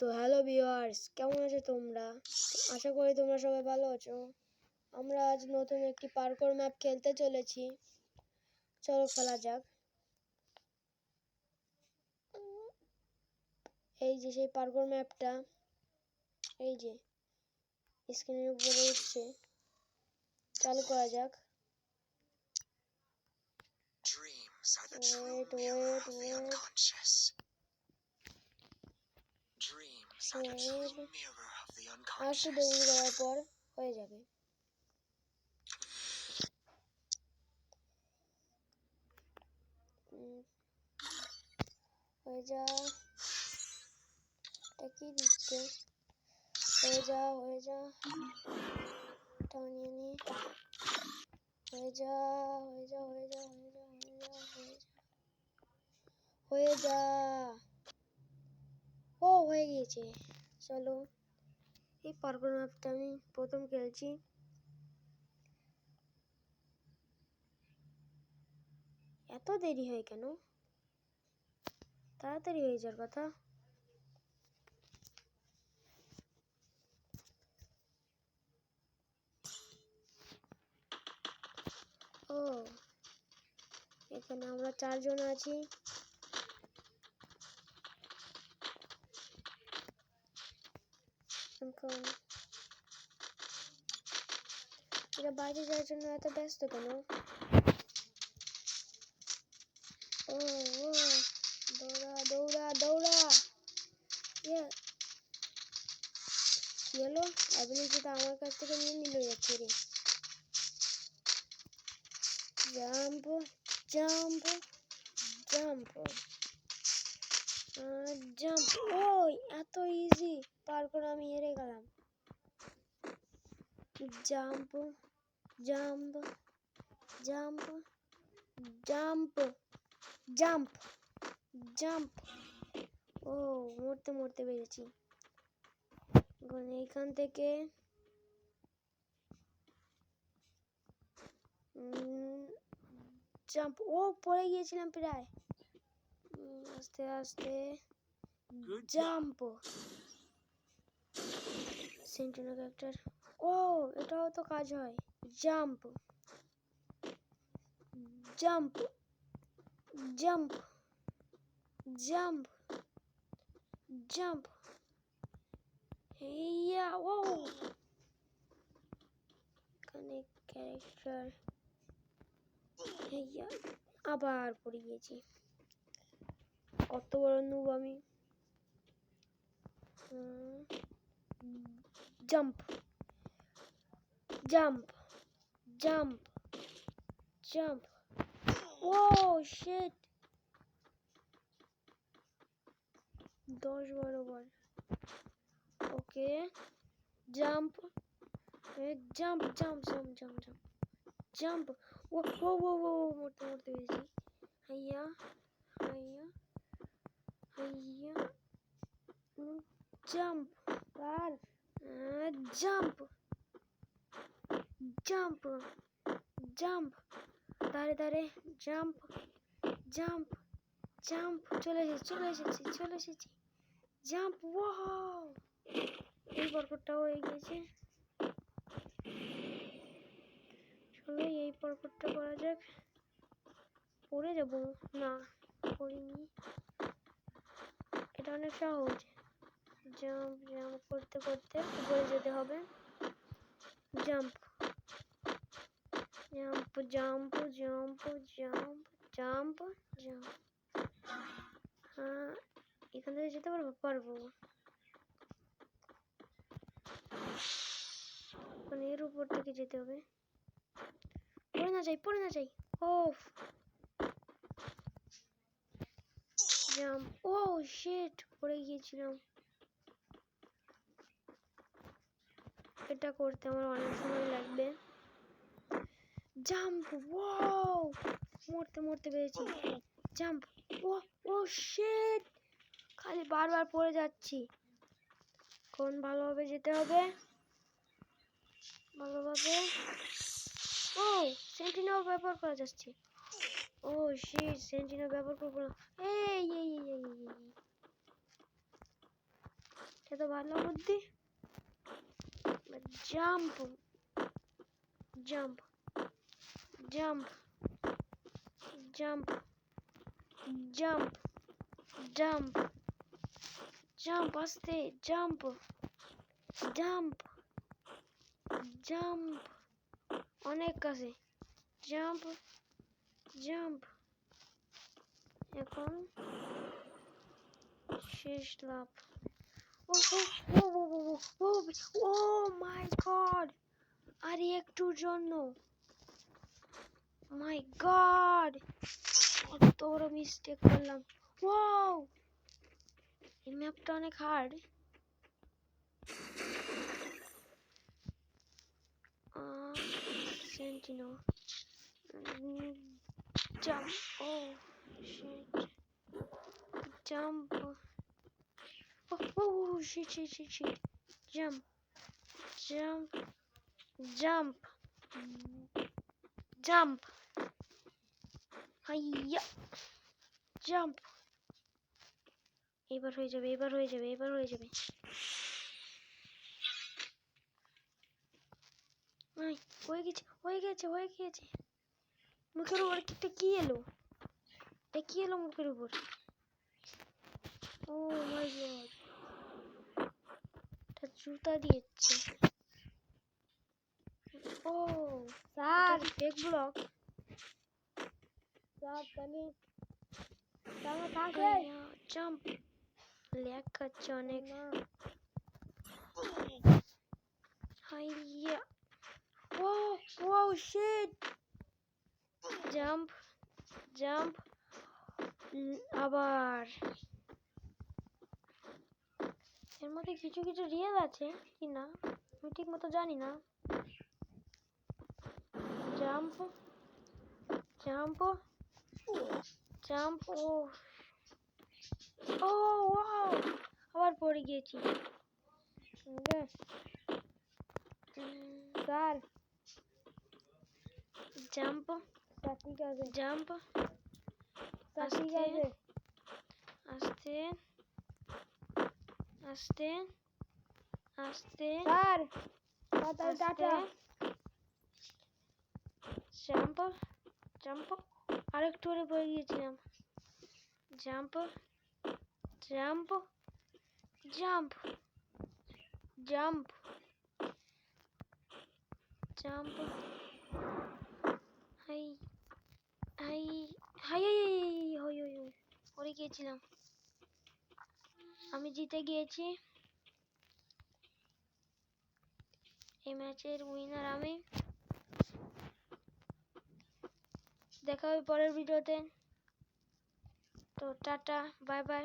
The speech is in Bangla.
তো হ্যালো ভিউয়ার্স কেমন আছো তোমরা? আশা করি তোমরা সবাই ভালো আছো। আমরা আজ নতুন একটি পার্কর ম্যাপ খেলতে চলেছি। চলো খেলা যাক। এই যে সেই পার্কর ম্যাপটা এই যে স্ক্রিনের উপরে উঠছে। চালু করা যাক। Dreams are the true mirror of the wait. unconscious. Dreams are the true Wait. mirror of the আর একটু দেরি. করার পর হয়ে যাবে হয়ে যা এটা কি দিচ্ছে হয়ে যা হয়ে যা এটাও নিয়ে নি হয়ে যা হয়ে যা হয়ে যা হয়ে যা হয়ে যা হয়ে যা হয়ে যা ও, হয়ে গিয়েছে। চলো, এই পার্কর ম্যাপটা আমি প্রথম খেলছি। এত দেরি হয় কেন? তাড়াতাড়ি হয়ে যাওয়ার কথা। ও, এখানে আমরা চারজন আছি এখন এরা বাইরে যাওয়ার জন্য এত ব্যস্ত কেন? ও দৌড়া দৌড়া দৌড়া। কি হলো? অ্যাবিলিটিটা আমার কাছ থেকে নিয়ে নিল যাচ্ছে রে জাম্প জাম্প জাম্প জাম্প ও এত ইজি পার করে আমি হেরে গেলাম। Jump jump jump jump jump jump ও মরতে মরতে পেরেছি এখন এইখান থেকে জাম্প ও পড়ে গিয়েছিলাম প্রায়। আস্তে আস্তে জাম্প সেন্টিনো ক্যারেক্টার ও, এটাও তো কাজ হয়। Jump jump jump jump jump হেইয়া ও এখানে ক্যারেক্টার হেইয়া আবার পড়ে গিয়েছি কত বড় নুব আমি। জাম্প জাম্প জাম্প জাম্প ও শিট দশ বারো বার okay jump jump jump jump jump jump jump ও ও ও ও ও, মরতে মরতে পেরেছি হাইয়া হাইয়া হাইয়া জাম্প আর জাম্প জাম্প জাম্প দাঁড়ে দাঁড়ে জাম্প জাম্প জাম্প চলে এসেছি চলে এসেছি চলে এসেছি। জাম্প ওয়াও এই পর্বতটাও হয়ে গিয়েছে। চলো এই পর্বতটা করা যাক। পড়ে যাব? না, পড়িনি। এটা অনেক সহজ। জাম্প জাম্প করতে করতে উপরে যেতে হবে। Jump jump jump jump jump jump jump হ্যাঁ এখান থেকে যেতে পারব? পারব। মানে এর উপর থেকে যেতে হবে। পড়ে না যাই, পড়ে না যাই। ওফ। জাম্প ও শিট পড়ে গিয়েছিলাম। এটা করতে আমার অনেক সময় লাগবে। জাম্প ওয়াও মরতে মরতে পেরেছি। জাম্প ও ও শিট খালি বারবার পড়ে যাচ্ছি। কোন ভালোভাবে যেতে হবে? ভালোভাবে? ও সেন্টিনাও ব্যবহার করা যাচ্ছে। ও শিট সেন্টিনা ব্যবহার করব না। এই এই এই এই এই। এত ভালো বুদ্ধি। Jump jump jump jump jump jump jump আস্তে জাম্প জাম্প জাম্প অনেক কাছে জাম্প জাম্প এখন শেষ লাভ ও ও ও ও ও ও মাই গড আর একটুর জন্য মাই গড কত বড় মিস্টেক করলাম। ওয়াও এই ম্যাপটা অনেক হার্ড সেন্টিনো জাম্প ও jump shit, shit. Jump. Jump. Jump. হাইয়া জাম্প। এবার হয়ে যাবে, এবার হয়ে যাবে, এবার হয়ে যাবে। হয়ে গেছে হয়ে গেছে হয়ে গেছে। মুখের উপর একটা কি এলো? এটা কি এলো মুখের উপর? Oh my god. এটা জুতা দিয়েছে। ও, স্যার ফেক ব্লক স্যার তাহলে তাহলে থাকে জাম্প ল্যাগ খাচ্ছে অনেক হাইয়া ও ও শিট জাম্প জাম্প আবার এর মধ্যে কিছু কিছু রিয়েল আছে কি না? আমি ঠিক মতো জানি না। জাম্প জাম্প জাম্প ও ও ওয়াও আবার পড়ে গিয়েছি। স্যার জাম্প ঠিক আছে। জাম্প ঠিক আছে। আস্তে আস্তে আস্তে স্যার তাড়াতাড়ি টাটা। জাম্প জাম্প আরেকটু করে পড়ে গিয়েছিলাম। Jump jump jump jump jump high হাই হাই হাই, হই হই হই, পড়ে গিয়েছিলাম। আমি জিতে গিয়েছি। এই ম্যাচের উইনার আমি। দেখা হবে পরের ভিডিওতে। তো টাটা বাই বাই।